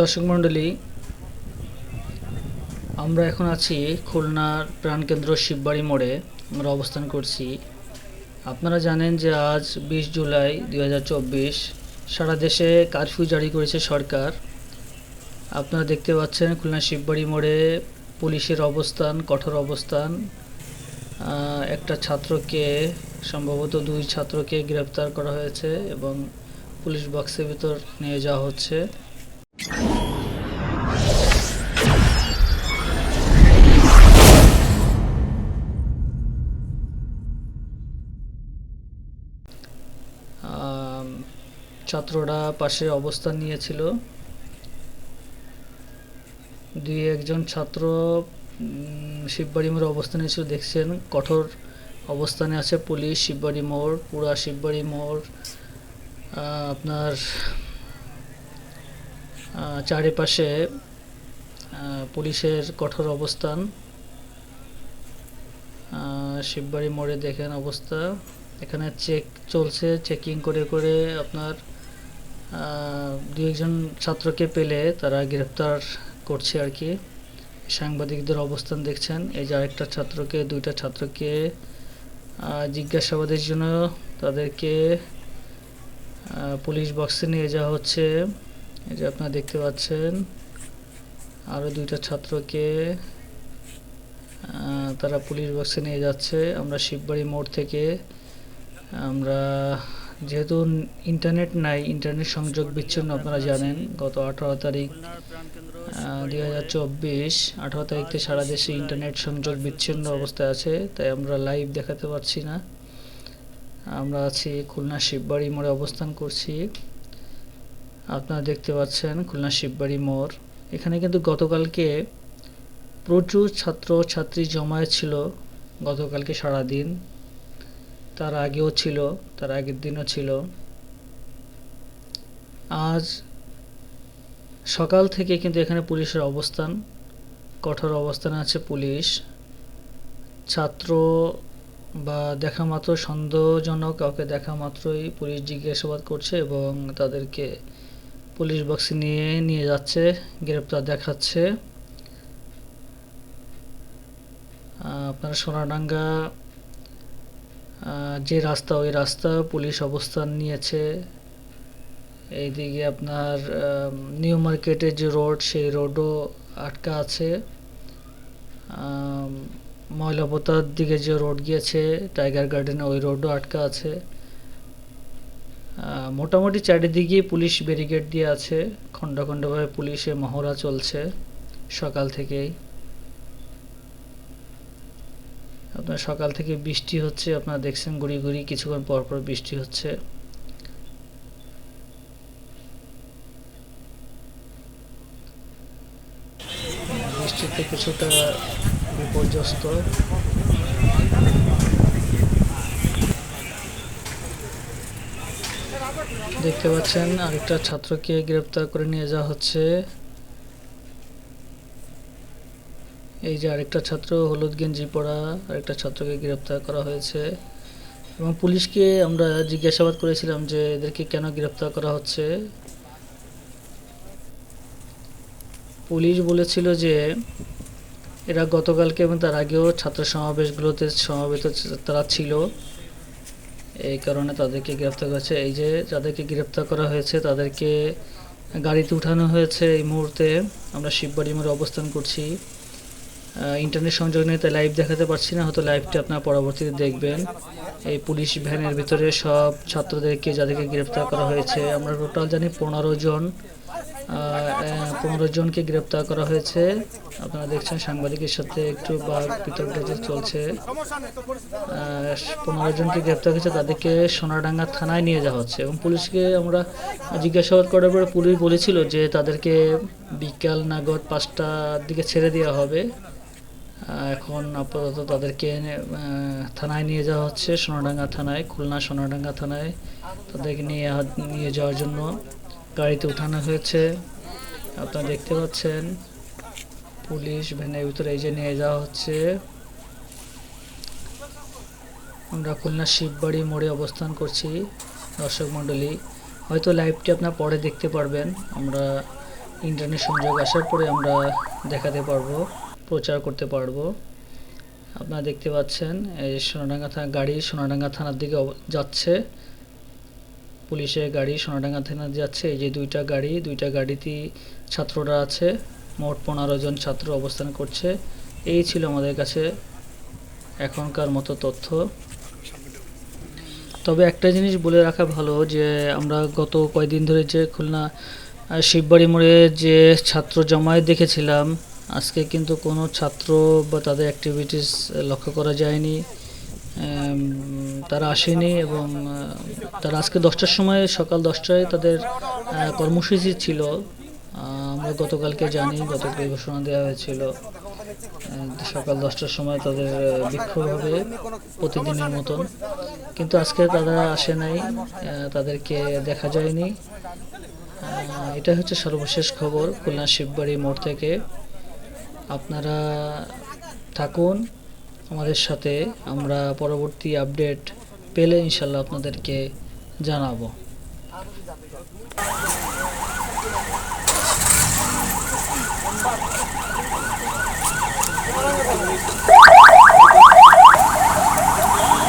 দর্শক মণ্ডলী, আমরা এখন আছি খুলনার প্রাণকেন্দ্র শিববাড়ি মোড়ে। আমরা অবস্থান করছি। আপনারা জানেন যে আজ বিশ জুলাই দু হাজার চব্বিশ, সারা দেশে কারফিউ জারি করেছে সরকার। আপনারা দেখতে পাচ্ছেন খুলনা শিববাড়ি মোড়ে পুলিশের অবস্থান, কঠোর অবস্থান। একটা ছাত্রকে, সম্ভবত দুই ছাত্রকে গ্রেপ্তার করা হয়েছে এবং পুলিশ বক্সের ভিতর নিয়ে যাওয়া হচ্ছে। ছাত্ররা পাশে অবস্থান নিয়েছিল। দুই একজন ছাত্র শিববাড়ি মোড়ে অবস্থান নিয়েছিল। দেখছেন কঠোর অবস্থানে আছে পুলিশ, শিববাড়ি মোড়, পুরা শিববাড়ি মোড় আপনার চারিপাশে পুলিশের কঠোর অবস্থান। শিববাড়ি মোড়ে দেখেন অবস্থা। এখানে চেক চলছে, চেকিং করে করে আপনার দু একজন ছাত্রকে পেলে তারা গ্রেপ্তার করছে আর কি। সাংবাদিকদের অবস্থান দেখছেন। এই যে আরেকটা ছাত্রকে, দুইটা ছাত্রকে জিজ্ঞাসাবাদের জন্য তাদেরকে পুলিশ বক্সে নিয়ে যাওয়া হচ্ছে। এই যে আপনারা দেখতে পাচ্ছেন আরও দুইটা ছাত্রকে তারা পুলিশ বক্সে নিয়ে যাচ্ছে। আমরা শিববাড়ি মোড় থেকে আমরা যেহেতু ইন্টারনেট নাই, ইন্টারনেট সংযোগ বিচ্ছিন্ন আপনারা জানেন, গত আঠারো তারিখ দুই হাজার চব্বিশ, আঠারো তারিখতে সারা দেশে ইন্টারনেট সংযোগ বিচ্ছিন্ন অবস্থায় আছে, তাই আমরা লাইভ দেখাতে পারছি না। আমরা আছি খুলনা শিববাড়ি মোড়ে অবস্থান করছি। আপনারা দেখতে পাচ্ছেন খুলনা শিববাড়ি মোড়। এখানে কিন্তু গতকালকে প্রচুর ছাত্র ছাত্রী জমায়েত ছিল, গতকালকে সারাদিন। তার আগেও ছিল, তার আগের দিনও ছিল। আজ সকাল থেকে কিন্তু এখানে পুলিশের অবস্থান, কঠোর অবস্থানে আছে পুলিশ। ছাত্র বা দেখা মাত্র সন্দেহজনক, কাউকে দেখা মাত্রই পুলিশ জিজ্ঞাসাবাদ করছে এবং তাদেরকে পুলিশ বক্সে নিয়ে নিয়ে যাচ্ছে, গ্রেপ্তার দেখাচ্ছে। আপনারা সোনাডাঙ্গা যে রাস্তা, ওই রাস্তা পুলিশ অবস্থান নিয়েছে। এইদিকে আপনার নিউ মার্কেটের যে রোড, সেই রোডও আটকা আছে। ময়লাপোতার দিকে যে রোড গিয়েছে, টাইগার গার্ডেনে ওই রোডও আটকা আছে। মোটামুটি চারিদিকে পুলিশ ব্যারিকেড দিয়ে আছে। খণ্ড খণ্ডভাবে পুলিশের মহড়া চলছে সকাল থেকেই। আপনার সকাল থেকে বৃষ্টি হচ্ছে, আপনারা দেখছেন গুড়ি গুড়ি, কিছুক্ষণ পর পর বৃষ্টি হচ্ছে। বৃষ্টিতে কিছুটা বিপর্যস্ত। দেখতে পাচ্ছেন, আরেকটা ছাত্রকে গ্রেপ্তার করে নিয়ে যাওয়া হচ্ছে। এই যে আরেকটা ছাত্র হলুদ গেঞ্জি পরা, আরেকটা ছাত্রকে গ্রেপ্তার করা হয়েছে। এবং পুলিশকে আমরা জিজ্ঞাসাবাদ করেছিলাম যে এদেরকে কেন গ্রেপ্তার করা হচ্ছে। পুলিশ বলেছিল যে এরা গতকালকে এবং তার আগেও ছাত্র সমাবেশগুলোতে সমাবেত তারা ছিল। এই কারণে তাদেরকে গ্রেপ্তার করেছে এই যে যাদেরকে গ্রেপ্তার করা হয়েছে, তাদেরকে গাড়িতে উঠানো হয়েছে। এই মুহূর্তে আমরা শিববাড়ি মোড়ে অবস্থান করছি। ইন্টারনেট সংযোগ নিয়ে তাই লাইভ দেখাতে পারছি না, হয়তো লাইভটা আপনার পরবর্তীতে দেখবেন। এই পুলিশ ভ্যানের ভিতরে সব ছাত্রদেরকে যাদেরকে গ্রেপ্তার করা হয়েছে, আমরা টোটাল জানি পনেরো জন পনেরো জনকে গ্রেপ্তার করা হয়েছে। আপনারা দেখছেন সাংবাদিকের সাথে একটু বা বিতর্ক চলছে। পনেরো জনকে গ্রেপ্তার হয়েছে, তাদেরকে সোনাডাঙ্গা থানায় নিয়ে যাওয়া হচ্ছে এবং পুলিশকে আমরা জিজ্ঞাসাবাদ করার পরে পুলিশ বলেছিল যে তাদেরকে বিকাল নাগদ পাঁচটার দিকে ছেড়ে দেওয়া হবে। এখন আপাতত তাদেরকে থানায় নিয়ে যাওয়া হচ্ছে, সোনাডাঙ্গা থানায়, খুলনা সোনাডাঙ্গা থানায়। তাদেরকে নিয়ে নিয়ে যাওয়ার জন্য গাড়িতে উঠানো হয়েছে। আপনারা দেখতে পাচ্ছেন, পুলিশ ভ্যানের ভিতরে এই যে নিয়ে যাওয়া হচ্ছে। আমরা খুলনা শিববাড়ি মোড়ে অবস্থান করছি, দর্শক মণ্ডলী। হয়তো লাইভটি আপনার পরে দেখতে পারবেন। আমরা ইন্টারনেট সংযোগ আসার পরে আমরা দেখাতে পারব। প্রচার করতে পারব। আপনারা দেখতে পাচ্ছেন, এই সোনাডাঙ্গা থানা গাড়ি সোনাডাঙ্গা থানার দিকে যাচ্ছে। পুলিশের গাড়ি সোনাডাঙ্গা থানা যাচ্ছে। এই যে দুইটা গাড়ি, দুইটা গাড়িতেই ছাত্ররা আছে। মোট পনেরো জন ছাত্র অবস্থান করছে। এই ছিল আমাদের কাছে এখনকার মতো তথ্য। তবে একটা জিনিস বলে রাখা ভালো, যে আমরা গত কয়েকদিন ধরে যে খুলনা শিববাড়ি মোড়ে যে ছাত্র জমায়েত দেখেছিলাম আজকে কিন্তু কোনো ছাত্র বা তাদের অ্যাক্টিভিটিস লক্ষ্য করা যায়নি। তারা আসেনি এবং তারা আজকে দশটার সময়, সকাল দশটায় তাদের কর্মসূচি ছিল। আমরা গতকালকে জানি গতকাল ঘোষণা দেওয়া হয়েছিল সকাল দশটার সময় তাদের বিক্ষোভ হবে প্রতিদিনের মতন। কিন্তু আজকে তারা আসে নাই তাদেরকে দেখা যায়নি। এটা হচ্ছে সর্বশেষ খবর, খুলনা শিববাড়ি মোড় থেকে। আপনারা থাকুন। আমাদের সাথে আমরা পরবর্তী আপডেট পেলে ইনশাল্লাহ আপনাদেরকে জানাব।